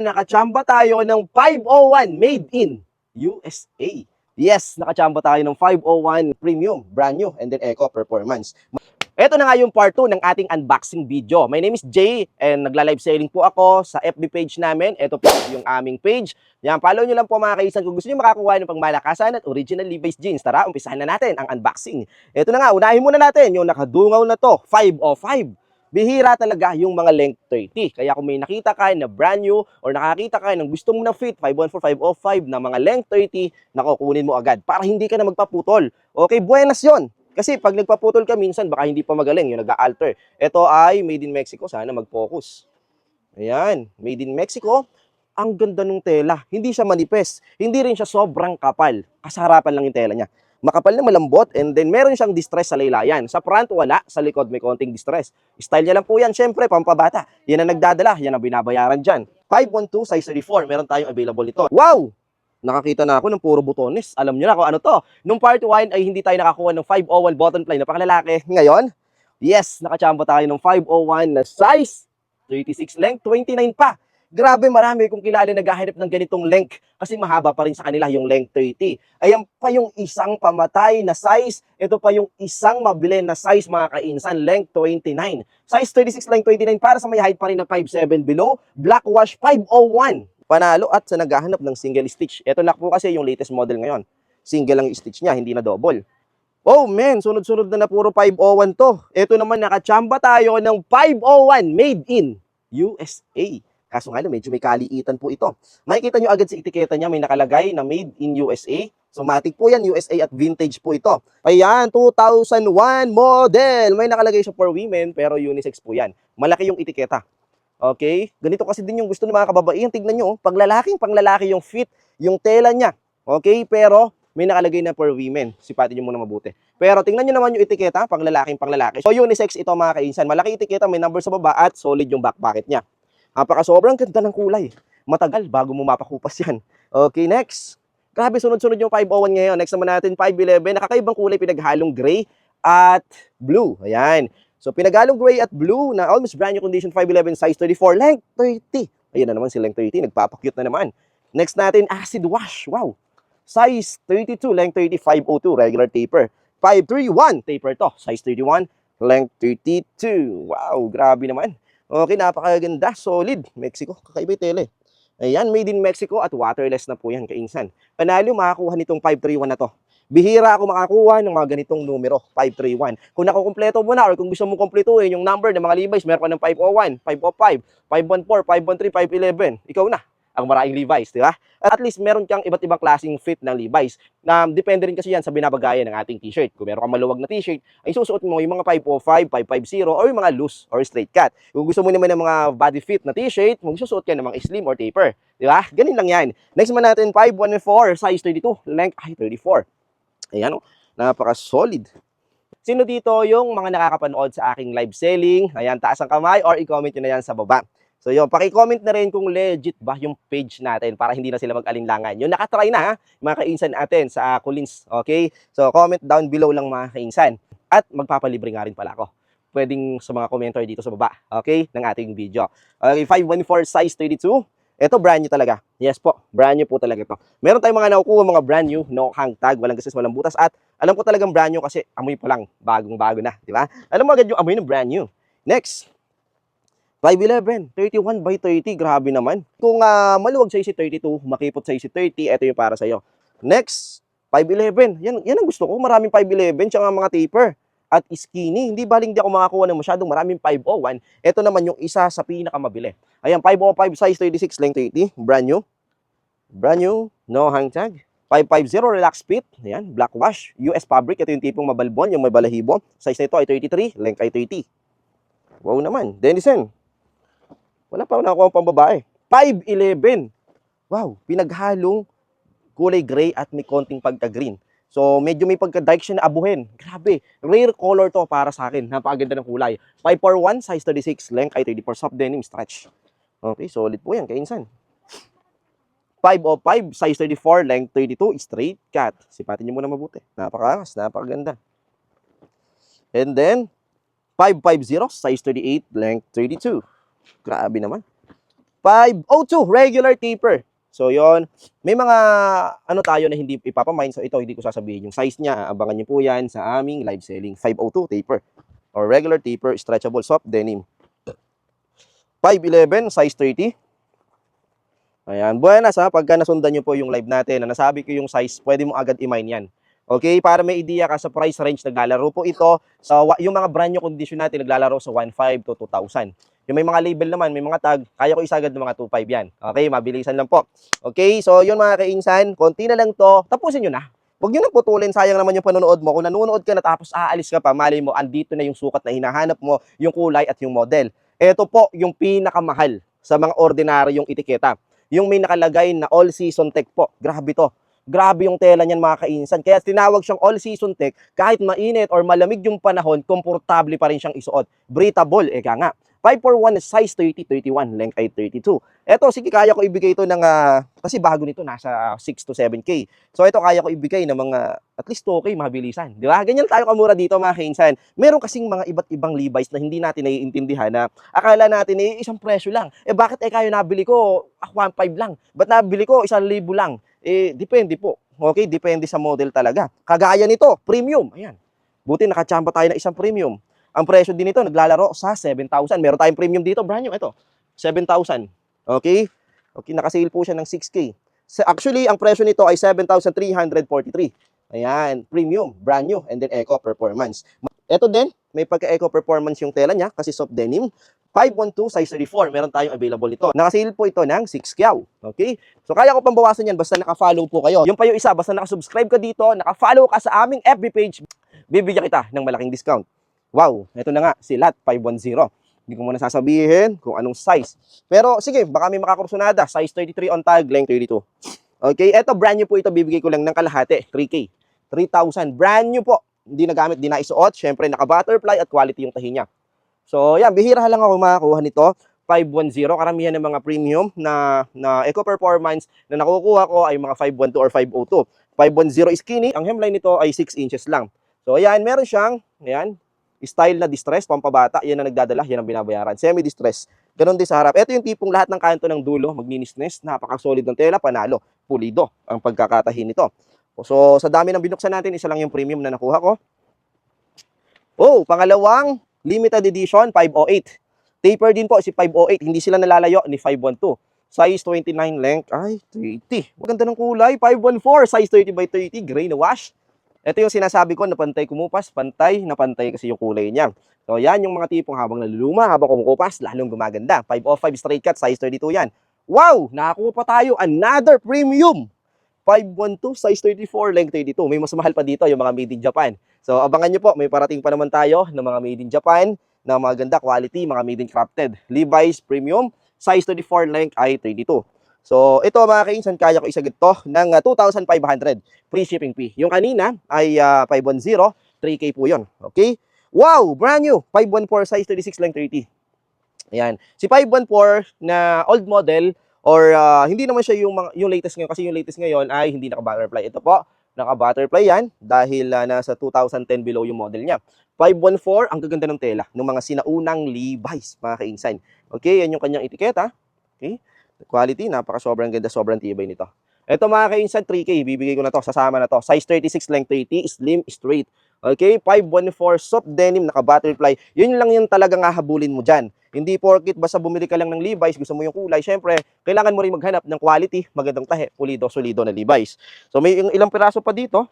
nakachamba tayo ng 501 made in USA. Yes, nakachamba tayo ng 501 premium, brand new, and then eco performance. Ito na nga yung part 2 ng ating unboxing video. My name is Jay and nagla-live selling po ako sa FB page namin. Ito po yung aming page. Yan, follow nyo lang po mga kaisan kung gusto nyo makakuha ng pangmalakasan at original Levi's jeans. Tara, umpisahan na natin ang unboxing. Ito na nga, unahin muna natin yung nakadungaw na to, 505 bihira talaga yung mga length 30. Kaya kung may nakita ka na brand new or nakakita ka ng gusto mo ng fit 514, 505 na mga length 30, nakukunin mo agad para hindi ka na magpaputol. Okay, buenas yon. Kasi pag nagpaputol ka minsan, baka hindi pa magaling yung nag-alter. Ito ay made in Mexico. Sana mag-focus. Ayan, made in Mexico. Ang ganda ng tela. Hindi siya manipes. Hindi rin siya sobrang kapal. Kasarapan lang yung tela niya makapal na malambot and then meron siyang distress sa laylayan. Sa front wala, sa likod may konting distress. Style niya lang po yan, syempre, pampabata. Yan ang nagdadala, yan ang binabayaran dyan. 512 size 34, meron tayong available nito. Wow! Nakakita na ako ng puro butones. Alam niyo na kung ano to. Nung part 1 ay hindi tayo nakakuha ng 501 button fly na. Ngayon, yes, nakachamba tayo ng 501 na size 36 length, 29 pa. Grabe, marami kong kilala naghahanap ng ganitong length kasi mahaba pa rin sa kanila yung length 30. Ayan pa yung isang pamatay na size. Ito pa yung isang mabili na size mga kainsan, length 29. Size 36 length 29 para sa may height pa rin na 5'7 below. Black wash 501. Panalo at sa naghahanap ng single stitch. Ito na po kasi yung latest model ngayon. Single lang yung stitch niya, hindi na double. Oh man, sunod-sunod na na puro 501 to. Ito naman nakachamba tayo ng 501 made in USA. Kaso nga lang, medyo may kaliitan po ito. Makikita nyo agad sa etiketa niya, may nakalagay na made in USA. So, matik po yan, USA at vintage po ito. Ayan, 2001 model. May nakalagay siya for women, pero unisex po yan. Malaki yung etiketa. Okay? Ganito kasi din yung gusto ng mga kababaihan. Tignan nyo, oh, paglalaking panglalaki yung fit, yung tela niya. Okay? Pero, may nakalagay na for women. Sipatin nyo muna mabuti. Pero tingnan nyo naman yung etiketa, panglalaking panglalaki. So unisex ito mga kainsan. Malaki etiketa, may number sa baba at solid yung back pocket niya. Napaka sobrang ganda ng kulay. Matagal bago mo mapakupas yan. Okay, next. Grabe, sunod-sunod yung 501 ngayon. Next naman natin, 511. Nakakaibang kulay, pinaghalong gray at blue. Ayan. So, pinaghalong gray at blue na almost brand new condition, 511, size 34, length 30. Ayan na naman si length 30, nagpapakyut na naman. Next natin, acid wash. Wow. Size 32, length 30, 502, regular taper. 531, taper to. Size 31, length 32. Wow, grabe naman. Okay, napakaganda, solid. Mexico, kakaiba yung tele. Ayan, made in Mexico at waterless na po yan, kainsan. Panalo, makakuha nitong 531 na to. Bihira ako makakuha ng mga ganitong numero, 531. Kung nakukumpleto mo na or kung gusto mo kumpletuhin yung number ng mga Levi's, meron ka ng 501, 505, 514, 513, 511. Ikaw na ang maraming Levi's, di ba? At least meron kang iba't ibang klaseng fit ng Levi's na depende rin kasi yan sa binabagayan ng ating t-shirt. Kung meron kang maluwag na t-shirt, ay susuot mo yung mga 505, 550 or yung mga loose or straight cut. Kung gusto mo naman ng mga body fit na t-shirt, magsusuot ka ng mga slim or taper. Di ba? Ganun lang yan. Next man natin, 514, size 32, length ay 34. Ayan o, napaka-solid. Sino dito yung mga nakakapanood sa aking live selling? Ayan, taas ang kamay or i-comment nyo na yan sa baba. So yun, paki-comment na rin kung legit ba yung page natin para hindi na sila mag-alinlangan. Yung nakatry na ha, mga kainsan natin sa Kulins. Okay? So comment down below lang mga kainsan. At magpapalibre nga rin pala ako. Pwedeng sa mga commenter dito sa baba. Okay? Ng ating video. Okay, 514 size 32. Ito brand new talaga. Yes po, brand new po talaga ito. Meron tayong mga nakukuha mga brand new, no hang tag, walang gases, walang butas. At alam ko talagang brand new kasi amoy pa lang, bagong-bago na. Di ba? Alam mo agad yung amoy ng brand new. Next, 511, 31 by 30, grabe naman. Kung uh, maluwag sa isi 32, makipot sa isi 30, ito yung para sa'yo. Next, 511. Yan, yan ang gusto ko. Maraming 511, tsaka mga taper. At skinny. Hindi baling di ako makakuha ng masyadong maraming 501. Ito naman yung isa sa pinakamabili. Ayan, 505 size 36, length 30. Brand new. Brand new. No hang tag. 550 relax fit. Ayan, black wash. US fabric. Ito yung tipong mabalbon, yung may balahibo. Size nito ay 33, length ay 30. Wow naman. Denison. Wala pa nakuha pang babae. 5'11". Wow, pinaghalong kulay gray at may konting pagka-green. So, medyo may pagka-dark siya na abuhin. Grabe. Rare color to para sa akin. Napakaganda ng kulay. 5'1", size 36, length ay 34, soft denim stretch. Okay, solid po yan, kainsan. 505, size 34, length 32, straight cut. Sipatin niyo muna mabuti. Napakakas, napakaganda. And then, 550, size 38, length 32. Grabe naman. 502 regular taper. So yon, may mga ano tayo na hindi ipapamind. So ito hindi ko sasabihin yung size niya. Abangan niyo po 'yan sa aming live selling 502 taper or regular taper stretchable soft denim. 511 size 30. Ayan, buenas ha. Pagka nasundan niyo po yung live natin na nasabi ko yung size, pwede mo agad i-mine yan. Okay, para may idea ka sa price range naglalaro po ito sa wa- yung mga brand new condition natin naglalaro sa 1.5 to 2,000. Yung may mga label naman, may mga tag, kaya ko isagad ng mga 2.5 yan. Okay, mabilisan lang po. Okay, so yun mga kainsan, konti na lang to. Tapusin nyo na. Huwag nyo nang putulin, sayang naman yung panonood mo. Kung nanonood ka na tapos aalis ka pa, mali mo, andito na yung sukat na hinahanap mo, yung kulay at yung model. Ito po yung pinakamahal sa mga ordinaryong etiketa. Yung may nakalagay na all season tech po. Grabe to. Grabe yung tela niyan mga kainsan. Kaya tinawag siyang all season tech. Kahit mainit or malamig yung panahon, komportable pa rin siyang isuot. Breathable, eka nga. 541 is size 30, 31, length ay 32. Eto, sige, kaya ko ibigay ito ng, ah, kasi bago nito, nasa 6 to 7K. So ito, kaya ko ibigay ng mga, at least 2K, mabilisan. Di ba? Ganyan tayo kamura dito, mga kainsan. Meron kasing mga iba't ibang Levi's na hindi natin naiintindihan na akala natin, eh, isang presyo lang. Eh, bakit eh kayo nabili ko, ah, 1.5 lang? Ba't nabili ko, 1,000 lang? Eh, depende po. Okay, depende sa model talaga. Kagaya nito, premium. Ayan. Buti nakachamba tayo ng isang premium. Ang presyo din nito naglalaro sa 7,000. Meron tayong premium dito, brand new. Ito, 7,000. Okay? Okay, nakasale po siya ng 6K. So, actually, ang presyo nito ay 7,343. Ayan, premium, brand new, and then eco performance. Ito din, may pagka-eco performance yung tela niya kasi soft denim. 512 size 34, meron tayong available ito. Nakasale po ito ng 6 kyaw. Okay? So kaya ko pang bawasan yan basta naka-follow po kayo. Yung pa yung isa, basta naka-subscribe ka dito, naka-follow ka sa aming FB page, bibigyan kita ng malaking discount. Wow, ito na nga, si LAT 510. Hindi ko muna sasabihin kung anong size. Pero sige, baka may makakursunada. Size 33 on tag, length 32. Okay, ito brand new po ito, bibigay ko lang ng kalahati, 3K. 3,000, brand new po. Hindi nagamit, di na isuot. Siyempre, naka-butterfly at quality yung tahi niya. So, yan, bihira lang ako makakuha nito. 510, karamihan ng mga premium na, na eco performance na nakukuha ko ay mga 512 or 502. 510 skinny, ang hemline nito ay 6 inches lang. So, ayan, meron siyang, ayan, style na distress, pampabata, yan ang nagdadala, yan ang binabayaran. Semi-distress. Ganon din sa harap. Ito yung tipong lahat ng kanto ng dulo, magninisnes, napaka-solid ng tela, panalo, pulido ang pagkakatahin nito. So, sa dami ng binuksan natin, isa lang yung premium na nakuha ko. Oh, pangalawang limited edition 508. Taper din po si 508, hindi sila nalalayo ni 512. Size 29 length, ay 30. Maganda ng kulay, 514, size 30 by 30, gray na wash. Ito yung sinasabi ko na pantay kumupas, pantay na pantay kasi yung kulay niya. So yan yung mga tipong habang naluluma, habang kumukupas, lalong gumaganda. 505 straight cut, size 32 yan. Wow! Nakakuha pa tayo another premium. 512, size 34, length 32. May mas mahal pa dito yung mga made in Japan. So abangan nyo po, may parating pa naman tayo ng mga made in Japan na mga ganda quality, mga made in crafted. Levi's premium, size 34, length ay 32. So, ito mga kainsan, kaya ko isagit to ng ah, 2,500 free shipping fee. Yung kanina ay ah, 510, 3K po yun. Okay? Wow! Brand new! 514 size 36 lang 30. Ayan. Si 514 na old model or ah, hindi naman siya yung, yung latest ngayon kasi yung latest ngayon ay hindi naka-butterfly. Ito po, naka-butterfly yan dahil ah, nasa 2010 below yung model niya. 514, ang gaganda ng tela ng mga sinaunang Levi's, mga kainsan. Okay, yan yung kanyang etiketa. Okay? Quality, napaka sobrang ganda, sobrang tibay nito. Ito mga kainsan, 3K, bibigay ko na to, sasama na to. Size 36 length 30, slim, straight. Okay, 514 soft denim, naka-butterfly. Yun lang yung talagang hahabulin mo dyan. Hindi porkit basta bumili ka lang ng Levi's, gusto mo yung kulay, syempre, kailangan mo rin maghanap ng quality, magandang tahe, pulido, solido na Levi's. So may ilang piraso pa dito.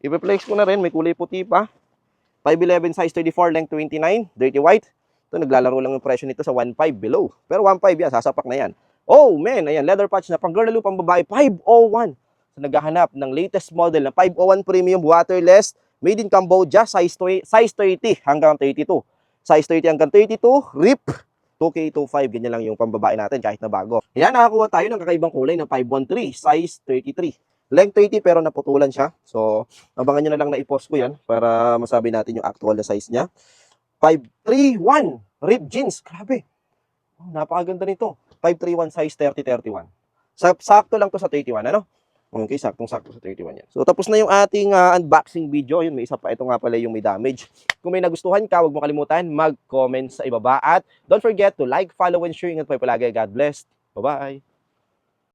I-flex ko na rin, may kulay puti pa. 511 size 34, length 29, dirty white. Ito, naglalaro lang yung presyo nito sa 1.5 below. Pero 1.5 yan, sasapak na yan. Oh, man, ayan, leather patch na pang girl lalo, pang babae, 501. So, naghahanap ng latest model na 501 premium waterless, made in Cambodia, size, size 30 hanggang 32. Size 30 hanggang 32, RIP, 2K25, ganyan lang yung pambabae natin kahit na bago. Ayan, nakakuha tayo ng kakaibang kulay na 513, size 33. Length 30 pero naputulan siya. So, abangan nyo na lang na i-post ko yan para masabi natin yung actual na size niya. 531, RIP jeans, grabe. Oh, napakaganda nito. 531 size 30-31. Sa- Sakto lang to sa 31, ano? Okay, saktong-sakto sa 31 yan. So, tapos na yung ating ah, unboxing video. Yun, may isa pa. Ito nga pala yung may damage. Kung may nagustuhan ka, huwag mo kalimutan mag-comment sa ibaba. At don't forget to like, follow, and share. Ingat po palagi. God bless. Bye-bye!